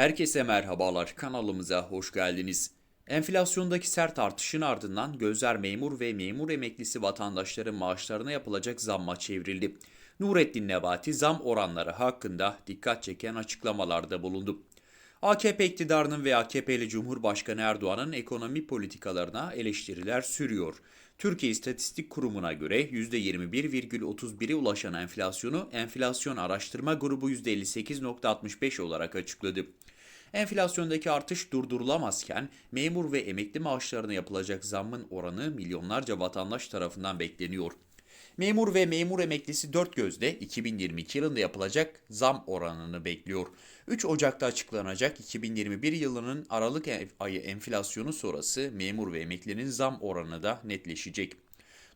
Herkese merhabalar, kanalımıza hoş geldiniz. Enflasyondaki sert artışın ardından gözler memur ve memur emeklisi vatandaşların maaşlarına yapılacak zamma çevrildi. Nurettin Nebati zam oranları hakkında dikkat çeken açıklamalarda bulundu. AKP iktidarının ve AKP'li Cumhurbaşkanı Erdoğan'ın ekonomi politikalarına eleştiriler sürüyor. Türkiye İstatistik Kurumu'na göre %21,31'e ulaşan enflasyonu Enflasyon Araştırma Grubu %58.65 olarak açıkladı. Enflasyondaki artış durdurulamazken memur ve emekli maaşlarına yapılacak zammın oranı milyonlarca vatandaş tarafından bekleniyor. Memur ve memur emeklisi dört gözle 2022 yılında yapılacak zam oranını bekliyor. 3 Ocak'ta açıklanacak 2021 yılının Aralık ayı enflasyonu sonrası memur ve emeklinin zam oranı da netleşecek.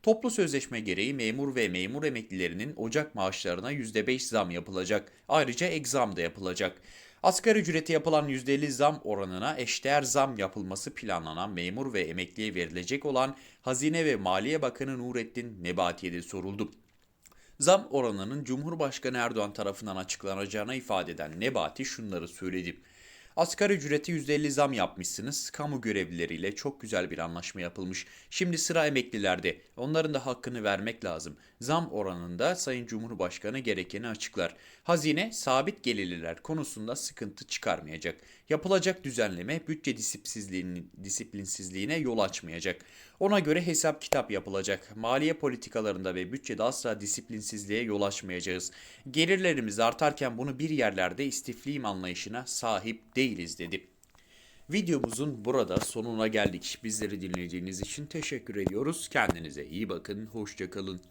Toplu sözleşme gereği memur ve memur emeklilerinin Ocak maaşlarına %5 zam yapılacak. Ayrıca ek zam da yapılacak. Asgari ücrete yapılan %50 zam oranına eşdeğer zam yapılması planlanan memur ve emekliye verilecek olan Hazine ve Maliye Bakanı Nurettin Nebati'ye de soruldu. Zam oranının Cumhurbaşkanı Erdoğan tarafından açıklanacağına ifade eden Nebati şunları söyledi. Asgari ücreti %50 zam yapmışsınız. Kamu görevlileriyle çok güzel bir anlaşma yapılmış. Şimdi sıra emeklilerde. Onların da hakkını vermek lazım. Zam oranında Sayın Cumhurbaşkanı gerekeni açıklar. Hazine sabit gelirliler konusunda sıkıntı çıkarmayacak. Yapılacak düzenleme bütçe disiplinsizliğine yol açmayacak. Ona göre hesap kitap yapılacak. Maliye politikalarında ve bütçede asla disiplinsizliğe yol açmayacağız. Gelirlerimiz artarken bunu bir yerlerde istifliyim anlayışına sahip değiliz dedi. Videomuzun burada sonuna geldik. Bizleri dinlediğiniz için teşekkür ediyoruz. Kendinize iyi bakın. Hoşçakalın.